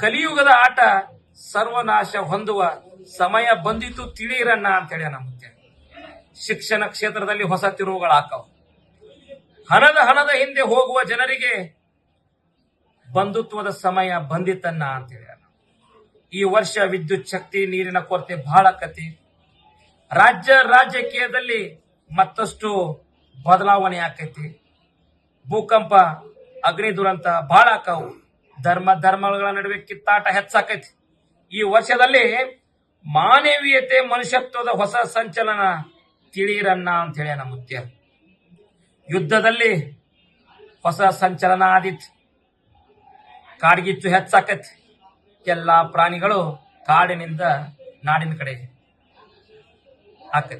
ಕಲಿಯುಗದ ಆಟ ಸರ್ವನಾಶ ಹೊಂದುವ ಸಮಯ ಬಂದಿತು, ತಿಳಿಯಿರಣ್ಣ ಅಂತ ಹೇಳಿ ನಮಗೆ ಶಿಕ್ಷಣ ಕ್ಷೇತ್ರದಲ್ಲಿ ಹೊಸ ತಿರುವುಗಳಾಕವು. ಹಣದ ಹಣದ ಹಿಂದೆ ಹೋಗುವ ಜನರಿಗೆ ಬಂಧುತ್ವದ ಸಮಯ ಬಂದಿತನ್ನ ಅಂತ ಹೇಳಿ ಈ ವರ್ಷ ವಿದ್ಯುತ್ ಶಕ್ತಿ, ನೀರಿನ ಕೊರತೆ ಬಹಳ ಕತಿ ರಾಜ್ಯ ರಾಜಕೀಯದಲ್ಲಿ ಮತ್ತಷ್ಟು ಬದಲಾವಣೆ ಆಕೈತಿ. ಭೂಕಂಪ ಅಗ್ನಿ ದುರಂತ ಬಹಳ ಆಕಾವು. ಧರ್ಮ ಧರ್ಮಗಳ ನಡುವೆ ಕಿತ್ತಾಟ ಹೆಚ್ಚಾಕೈತಿ. ಈ ವರ್ಷದಲ್ಲಿ ಮಾನವೀಯತೆ ಮನುಷ್ಯತ್ವದ ಹೊಸ ಸಂಚಲನ ತಿಳಿಯಿರನ್ನ ಅಂತ ಹೇಳಿ ಮುತ್ಯ ಯುದ್ಧದಲ್ಲಿ ಹೊಸ ಸಂಚಲನ ಆದಿತ್ತು ಕಾಡ್ಗಿಚ್ಚು ಹೆಚ್ಚಾಕತಿ. ಎಲ್ಲ ಪ್ರಾಣಿಗಳು ಕಾಡಿನಿಂದ ನಾಡಿನ ಕಡೆಗೆ ಆಕತಿ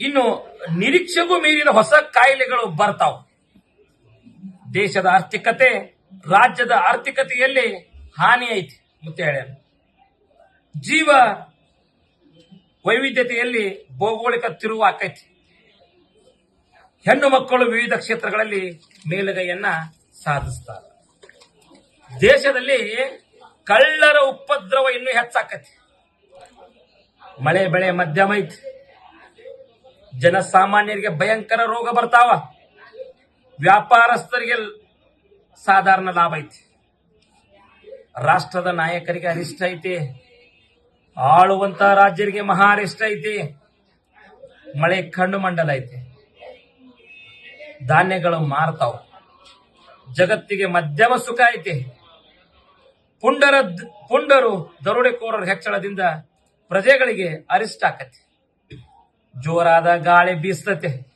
ಇನ್ನು ನಿರೀಕ್ಷೆಗೂ ಮೀರಿದ ಹೊಸ ಕಾಯಿಲೆಗಳು ಬರ್ತಾವ. ದೇಶದ ಆರ್ಥಿಕತೆ ರಾಜ್ಯದ ಆರ್ಥಿಕತೆಯಲ್ಲಿ ಹಾನಿ ಐತಿ ಮತ್ತೆ ಹೇಳ್ಯಾನ ಜೀವ ವೈವಿಧ್ಯತೆಯಲ್ಲಿ ಭೌಗೋಳಿಕ ತಿರುವು ಆಕೈತಿ ಹೆಣ್ಣು ಮಕ್ಕಳು ವಿವಿಧ ಕ್ಷೇತ್ರಗಳಲ್ಲಿ ಮೇಲುಗೈಯನ್ನ ಸಾಧಿಸ್ತಾರೆ. ದೇಶದಲ್ಲಿ ಕಳ್ಳರ ಉಪದ್ರವ ಇನ್ನೂ ಹೆಚ್ಚಾಕತಿ. ಮಳೆ, ಬೆಳೆ ಮಧ್ಯಮ ಐತಿ ಜನಸಾಮಾನ್ಯರಿಗೆ ಭಯಂಕರ ರೋಗ ಬರ್ತಾವ. ವ್ಯಾಪಾರಸ್ಥರಿಗೆ ಸಾಧಾರಣ ಲಾಭ ಐತಿ. ರಾಷ್ಟ್ರದ ನಾಯಕರಿಗೆ ಅರಿಷ್ಟ ಐತಿ. ಆಳುವಂತ ರಾಜ್ಯರಿಗೆ ಮಹಾ ಅರಿಷ್ಟ ಐತಿ. ಮಳೆ ಕಣ್ಣು ಮಂಡಲ ಐತಿ. ಧಾನ್ಯಗಳು ಮಾರ್ತಾವ. ಜಗತ್ತಿಗೆ ಮಧ್ಯಮ ಸುಖ ಐತಿ. ಪುಂಡರ ಪುಂಡರು ದರೋಡೆಕೋರರ ಹೆಚ್ಚಳದಿಂದ ಪ್ರಜೆಗಳಿಗೆ ಅರಿಷ್ಟ ಆಕತಿ. ಜೋರಾದ ಗಾಳಿ ಬೀಸ್ತತೆ.